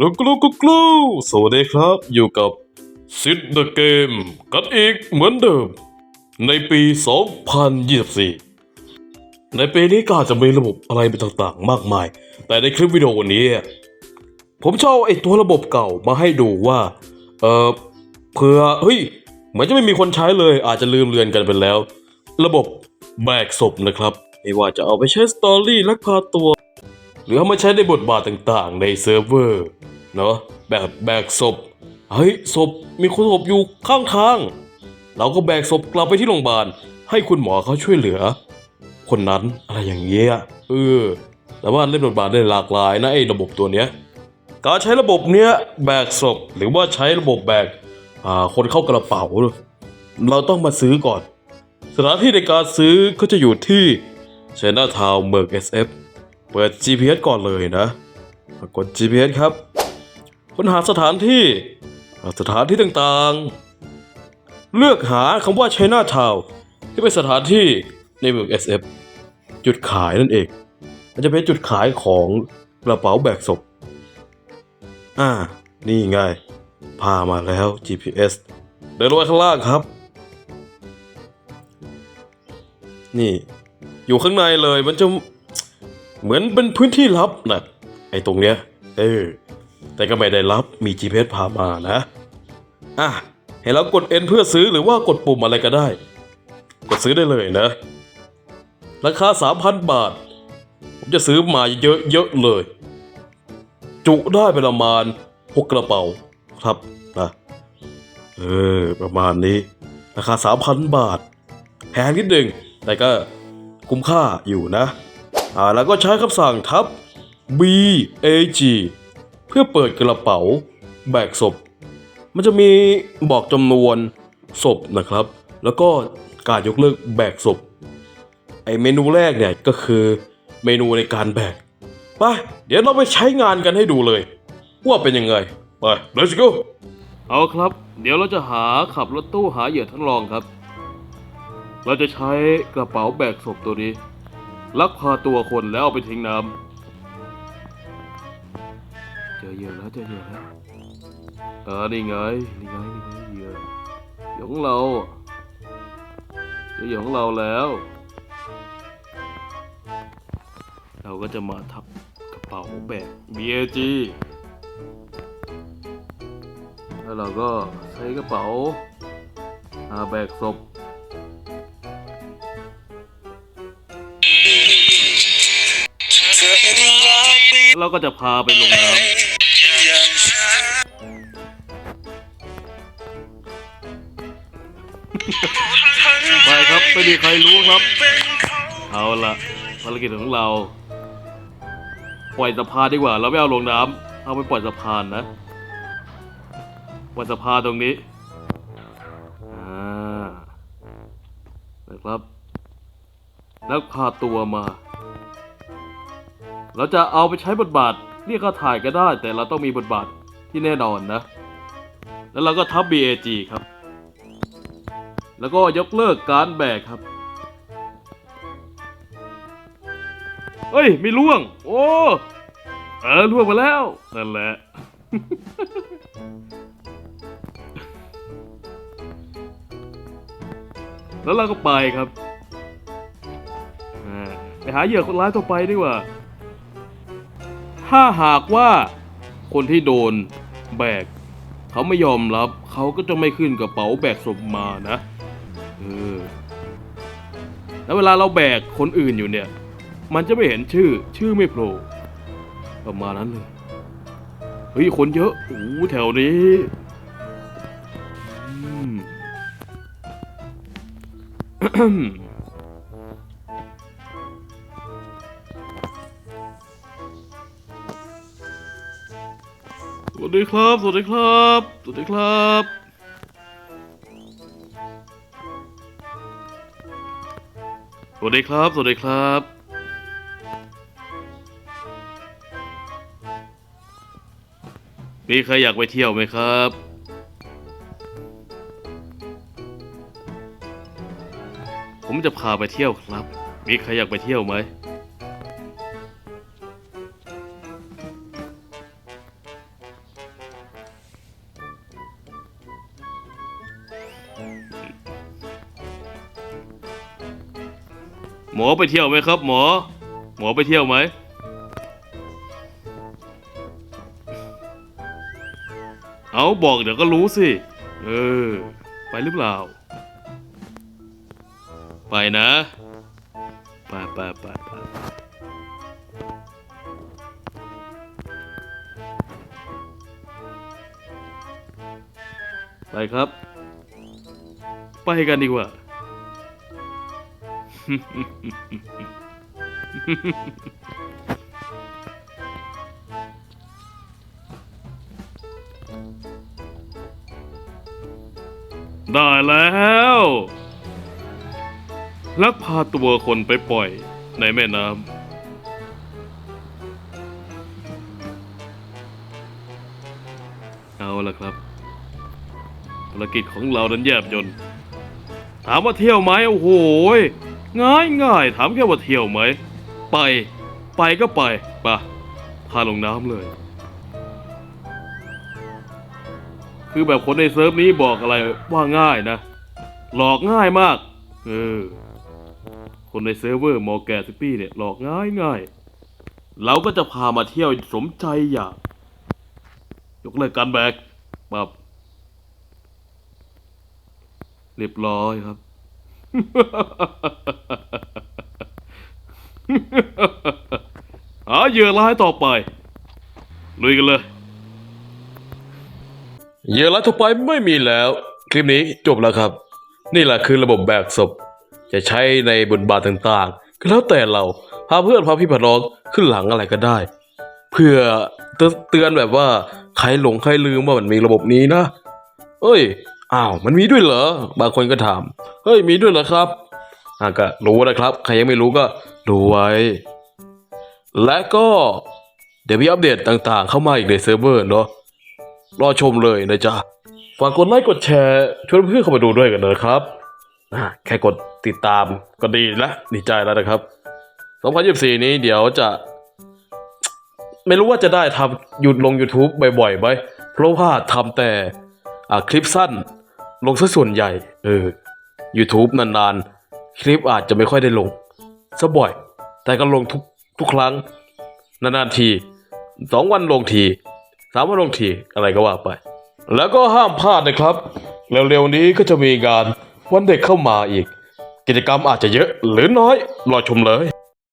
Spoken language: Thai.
กลูกลูกกลูสวัสดีครับ อยู่กับซิดเดอะเกมกันอีกเหมือนเดิม ในปี 2024 ในปีนี้ก็อาจจะมีระบบอะไรไปต่างๆ มากมาย แต่ในคลิปวิดีโอนี้ ผมชอบไอ้ตัวระบบเก่ามาให้ดูว่า เออเผื่อเฮ้ยเหมือนจะไม่มีคนใช้เลย อาจจะลืมเลือนกันไปแล้ว ระบบแบกศพนะครับไม่ว่าจะเอาไปใช้สตอรี่ลักพาตัว หรือเอามาใช้ในบทบาทต่างๆ ในเซิร์ฟเวอร์ เนาะแบบแบกศพ เฮ้ยศพมีคนศพอยู่ข้างทาง เราก็แบกศพกลับไปที่โรงพยาบาล ให้คุณหมอเขาช่วยเหลือ คนนั้นอะไรอย่างเงี้ยเออแต่ว่าเล่นบทบาทได้หลากหลายนะไอ้ระบบตัวเนี้ยการใช้ระบบเนี้ยแบกศพหรือว่าใช้ระบบแบกอ่าคนเข้ากระเป๋า เราต้องมาซื้อก่อน สถานที่ในการซื้อก็จะอยู่ที่เชน่าทาวเมือง SF เปิด GPS ก่อนเลยนะ กด GPS ครับ ค้นหาสถานที่ สถานที่ต่างๆ เลือกหาคำว่า China Town ที่เป็นสถานที่ในเมือง SF จุดขายนั่นเอง มันจะเป็นจุดขายของกระเป๋าแบกศพ อ่า นี่ไง พามาแล้ว GPS เดินลงไปข้างล่างครับ นี่ อยู่ข้างในเลยมันจะเหมือนเป็นพื้นที่ลับนะไอ้ตรงเนี้ย เออ แต่ก็ไม่ได้ลับมี GPS พามานะ อะให้เรากด N เพื่อซื้อหรือว่ากดปุ่มอะไรก็ได้ กดซื้อได้เลยนะ ราคา 3,000 บาท ผมจะซื้อมาเยอะๆเลย จุได้ประมาณหกกระเป๋าครับนะเออ ประมาณนี้ ราคา 3,000 บาทแพงนิดหนึ่งแต่ก็คุ้มค่าอยู่นะ อ่า แล้วก็ใช้คำสั่งทับ B A G เพื่อเปิดกระเป๋า แบกศพ มันจะมีบอกจำนวนศพนะครับ แล้วก็การยกเลิกแบกศพ ไอเมนูแรกเนี่ยก็คือเมนูในการแบกไปเดี๋ยวเราไปใช้งานกันให้ดูเลย ว่าเป็นยังไง ไป let's go เอาครับ เดี๋ยวเราจะหาขับรถตู้หาเหยื่อทดลองครับ เราจะใช้กระเป๋าแบกศพตัวนี้ ลักพาตัวคนแล้วเอาไปทิ้งน้ำ เจอเหยื่อแล้วเจอเหยื่อแล้วเออนี่ไงนี่ไงนี่ไงเหยื่อเหยื่อของเราเจอเหยื่อของเราแล้ว เราก็จะมาทับกระเป๋าแบก BAG แล้วเราก็ใช้กระเป๋าอาแบกศพเราก็จะพาไปลงน้ำ มีใครรู้ครับ เอาละภารกิจของเรา ปล่อยสะพานดีกว่า เราไม่เอาลงน้ำเอาไปปล่อยสะพานนะ ปล่อยสะพานตรงนี้อนะครับ แล้วพาตัวมา เราจะเอาไปใช้บทบาทเรียกค่าถ่ายก็ได้ แต่เราต้องมีบทบาทที่แน่นอนนะ แล้วเราก็ทับ BAG ครับ แล้วก็ยกเลิกการแบกครับ เฮ้ย ไม่ล่วง โอ้ เออล่วงมาแล้ว นั่นแหละ แล้วเราก็ไปครับ ไปหาเหยื่อคนร้ายต่อไปดีกว่า ถ้าหากว่าคนที่โดนแบก เขาไม่ยอมรับ เขาก็จะไม่ขึ้นกระเป๋าแบกศพมานะ เออแล้วเวลาเราแบกคนอื่นอยู่เนี่ย มันจะไม่เห็นชื่อ ชื่อไม่โผล่ประมาณนั้นเลยเฮ้ยคนเยอะโอ้โหแถวนี้อืม สวัสดีครับ สวัสดีครับ สวัสดีครับ สวัสดีครับ สวัสดีครับ มีใครอยากไปเที่ยวไหมครับ ผมจะพาไปเที่ยวครับ มีใครอยากไปเที่ยวไหม มอไปเที่ยวไหมครับ หมอ หมอไปเที่ยวไหมเอาบอกเดี๋ยวก็รู้สิเออ ไปหรือเปล่า ไปนะไปไปไปไปไปครับ ไปกันดีกว่า ได้แล้ว ลักพาตัวคนไปปล่อยในแม่น้ำเอาละครับภารกิจของเรานั้นแยบยนต์ถามว่าเที่ยวไหมโอ้โห ง่ายง่ายถามแค่ว่าเที่ยวไหม ไป ไปก็ไปไปะพาลงน้ำเลย คือแบบคนในเซิร์ฟนี้บอกอะไรว่าง่ายนะ หลอกง่ายมาก เออ คนในเซิร์ฟเวอร์มอแกซิตี้เนี่ยหลอกง่ายง่ายเราก็จะพามาเที่ยวสมใจอยาก ยกเลิกการแบกแบบเรียบร้อยครับ หาเหยื่อร้ายต่อไป ลุยกันเลย เหยื่อรายทั่วไปไม่มีแล้ว คลิปนี้จบแล้วครับ นี่แหละคือระบบแบกศพ จะใช้ในบทบาทต่างๆก็แล้วแต่เราพาเพื่อนพาพี่พาน้องขึ้นหลังอะไรก็ได้ เพื่อเตือนเตือนแบบว่าใครหลงใครลืมว่ามันมีระบบนี้นะ เอ้ย อ้าวมันมีด้วยเหรอ บางคนก็ถาม เฮ้ยมีด้วยเหรอครับอะก็รู้นะครับ ใครยังไม่รู้ก็ดูไว้ และก็เดี๋ยวมีอัปเดตต่างๆ เข้ามาอีกในเซิร์ฟเวอร์เนาะ รอชมเลยนะจ๊ะ ฝากกดไลค์กดแชร์ชวนเพื่อนเข้ามาดูด้วยกันนะครับอะแค่กดติดตามก็ดีแล้วดีใจแล้วนะครับ 2024 นี้เดี๋ยวจะ ไม่รู้ว่าจะได้ทำหยุดลง YouTube บ่อยๆไหมเพราะว่าทำแต่อ่าคลิปสั้น ลงซะส่วนใหญ่ เออ YouTube นานๆ คลิปอาจจะไม่ค่อยได้ลงซะบ่อย แต่ก็ลงทุกทุกครั้ง นานๆทีสองวันลงทีสามวันลงทีอะไรก็ว่าไป แล้วก็ห้ามพลาดนะครับ เร็วๆนี้ก็จะมีงานวันเด็กเข้ามาอีก กิจกรรมอาจจะเยอะหรือน้อย รอชมเลย